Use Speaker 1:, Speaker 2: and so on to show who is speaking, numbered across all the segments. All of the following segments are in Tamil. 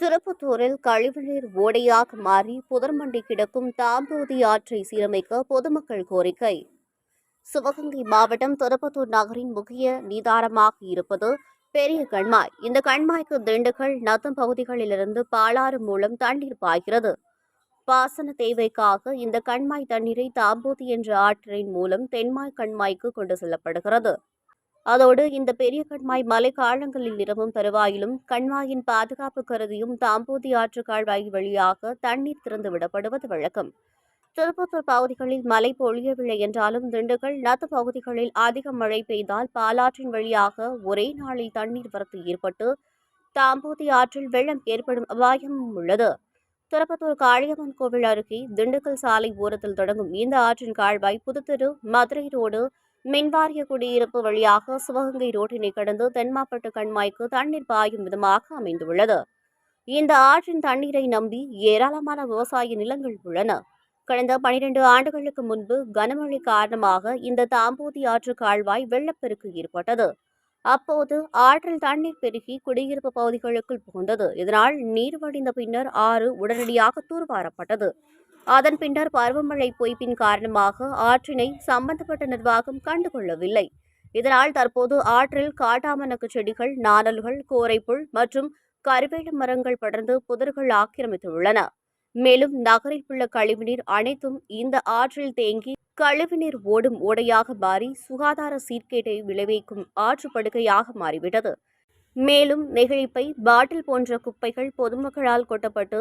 Speaker 1: திருப்பத்தூரில் கழிவுநீர் ஓடையாக மாறி புதர்மண்டி கிடக்கும் தாம்போதி ஆற்றை சீரமைக்க பொதுமக்கள் கோரிக்கை. சிவகங்கை மாவட்டம் திருப்பத்தூர் நகரின் முக்கிய நீதாரமாக இருப்பது பெரிய கண்மாய். இந்த கண்மாய்க்கு திண்டுக்கல் நத்தம் பகுதிகளிலிருந்து பாலாறு மூலம் தண்ணீர் பாய்கிறது. பாசன தேவைக்காக இந்த கண்மாய் தண்ணீரை தாம்போதி என்ற ஆற்றின் மூலம் தென்மாய் கண்மாய்க்கு கொண்டு செல்லப்படுகிறது. அதோடு இந்த பெரிய கண்மாய் மழை காலங்களில் நிரம்பும் தருவாயிலும் கண்மாயின் பாதுகாப்பு கருதியும் தாம்போதி ஆற்று கால்வாய் வழியாக தண்ணீர் திறந்து விடப்படுவது வழக்கம். திருப்பத்தூர் பகுதிகளில் மழை பொழியவில்லை என்றாலும் திண்டுக்கல் நத்து பகுதிகளில் அதிக மழை பெய்தால் பாலாற்றின் வழியாக ஒரே நாளில் தண்ணீர் வரத்து ஏற்பட்டு தாம்போதி ஆற்றில் வெள்ளம் ஏற்படும் அபாயமும் உள்ளது. திருப்பத்தூர் காளியம்மன் கோவில் அருகே திண்டுக்கல் சாலை ஓரத்தில் தொடங்கும் இந்த ஆற்றின் கால்வாய் புதுத்தெரு மதுரை ரோடு மின்வாரிய குடியிருப்பு வழியாக சிவகங்கை ரோட்டினை கடந்து தென்மாப்பட்டு கண்மாய்க்கு தண்ணீர் பாயும் விதமாக அமைந்துள்ளது. இந்த ஆற்றின் தண்ணீரை நம்பி ஏராளமான விவசாய நிலங்கள் உள்ளன. கடந்த பனிரெண்டு ஆண்டுகளுக்கு முன்பு கனமழை காரணமாக இந்த தாம்போதி ஆற்று கால்வாய் வெள்ளப்பெருக்கு ஏற்பட்டது. அப்போது ஆற்றில் தண்ணீர் பெருகி குடியிருப்பு பகுதிகளுக்குள் புகுந்தது. இதனால் நீர் வடிந்த பின்னர் ஆறு உடனடியாக தூர்வாரப்பட்டது. அதன் பின்னர் பருவமழை பொய்ப்பின் காரணமாக ஆற்றினை சம்பந்தப்பட்ட நிர்வாகம் கண்டுகொள்ளவில்லை. இதனால் தற்போது ஆற்றில் காட்டாமணக்கு செடிகள் நாணல்கள் கோரைப்புல் மற்றும் கருவேல மரங்கள் படர்ந்து புதர்கள் ஆக்கிரமித்துள்ளன. மேலும் நகரில் உள்ள கழிவுநீர் அனைத்தும் இந்த ஆற்றில் தேங்கி கழிவுநீர் ஓடும் ஓடையாக மாறி சுகாதார சீர்கேட்டை விளைவிக்கும் ஆற்று படுகையாக மாறிவிட்டது. மேலும் நெகிழிப்பை பாட்டில் போன்ற குப்பைகள் பொதுமக்களால் கொட்டப்பட்டு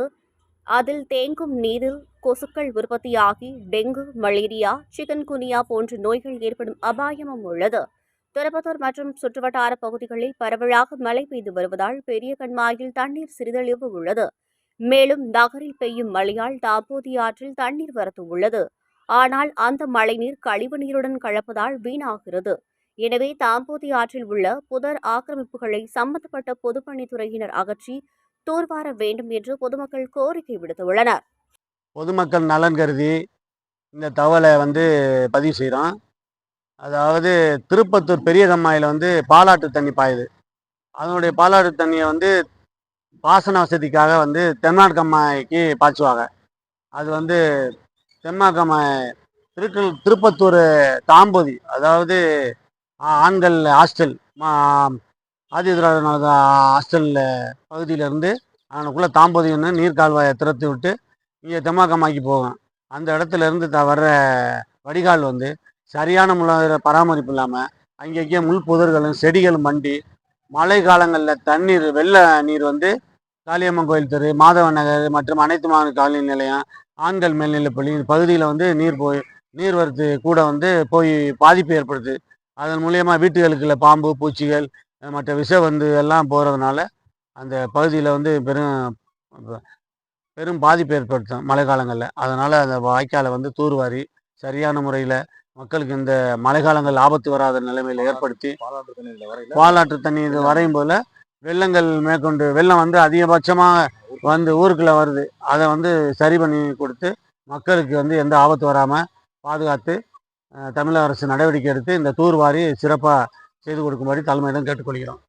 Speaker 1: அதில் தேங்கும் நீரில் கொசுக்கள் உற்பத்தியாகி டெங்கு மலேரியா சிக்கன்குனியா போன்ற நோய்கள் ஏற்படும் அபாயமும் உள்ளது. திருப்பத்தூர் மற்றும் சுற்றுவட்டார பகுதிகளில் பரவலாக மழை பெய்து வருவதால் பெரிய கண்மாயில் தண்ணீர் சிறிதளவு உள்ளது. மேலும் நகரில் பெய்யும் மழையால் தாப்போதி ஆற்றில் தண்ணீர் வரத்து உள்ளது. ஆனால் அந்த மழைநீர் கழிவு நீருடன் கலப்பதால் வீணாகிறது. எனவே தாம்போதி ஆற்றில் உள்ள புதர் ஆக்கிரமிப்புகளை சம்பந்தப்பட்ட பொதுப்பணித்துறையினர் அகற்றி தூர்வார வேண்டும் என்று பொதுமக்கள் கோரிக்கை விடுத்துள்ளனர்.
Speaker 2: பொதுமக்கள் நலன் கருதி இந்த தகவலை வந்து பதிவு செய்கிறோம் அதாவது திருப்பத்தூர் பெரிய கம்மாயில் வந்து பாலாட்டு தண்ணி பாயுது. அதனுடைய பாலாட்டு தண்ணியை வந்து பாசன வசதிக்காக வந்து தென்னாடு கம்மாய்க்கு பாய்ச்சுவாங்க. அது வந்து தென்மாடு கம்மாய் திருக்கு திருப்பத்தூர் தாம்பதி அதாவது ஆண்கள் ஹாஸ்டல் ஆதி திராவிட ஹாஸ்டலில் பகுதியிலேருந்து அவனுக்குள்ளே தாம்பதின்னு நீர் கால்வாயை திறத்து விட்டு இங்கே தெம்மாக்கம்மாய்க்கு போகும் அந்த இடத்துல இருந்து த வர்ற வடிகால் வந்து சரியான முறையில் பராமரிப்பு இல்லாமல் அங்கங்கே முள் புதர்களும் செடிகளும் மண்டி மழை காலங்களில் தண்ணீர் வெள்ள நீர் வந்து காளியம்மன் கோயில் தெரு மாதவ நகர் மற்றும் அனைத்து மாநில காலநிலை நிலையம் ஆண்கள் மேல்நிலைப்பள்ளி இந்த பகுதியில் வந்து நீர் போய் நீர் வரத்து கூட வந்து போய் பாதிப்பு ஏற்படுது. அதன் மூலியமாக வீட்டுகளுக்குள்ள பாம்பு பூச்சிகள் மற்ற விஷ வந்து எல்லாம் போகிறதுனால அந்த பகுதியில் வந்து பெரும் பெரும் பாதிப்பு ஏற்படுத்தும் மழை காலங்களில் அதனால் அந்த வாய்க்காலை வந்து தூர்வாரி சரியான முறையில் மக்களுக்கு இந்த மழை காலங்கள் ஆபத்து வராத நிலைமையில் ஏற்படுத்தி பாலாற்று தண்ணி இது வரையும் போல வெள்ளங்கள் மேற்கொண்டு வெள்ளம் வந்து அதிகபட்சமாக வந்து ஊருக்குள்ளே வருது. அதை வந்து சரி பண்ணி கொடுத்து மக்களுக்கு வந்து எந்த ஆபத்து வராமல் பாதுகாத்து தமிழக அரசு நடவடிக்கை எடுத்து இந்த தூர்வாரி சிறப்பாக செய்து கொடுக்கும்படி தலைமையிடம் கேட்டுக்கொள்கிறோம்.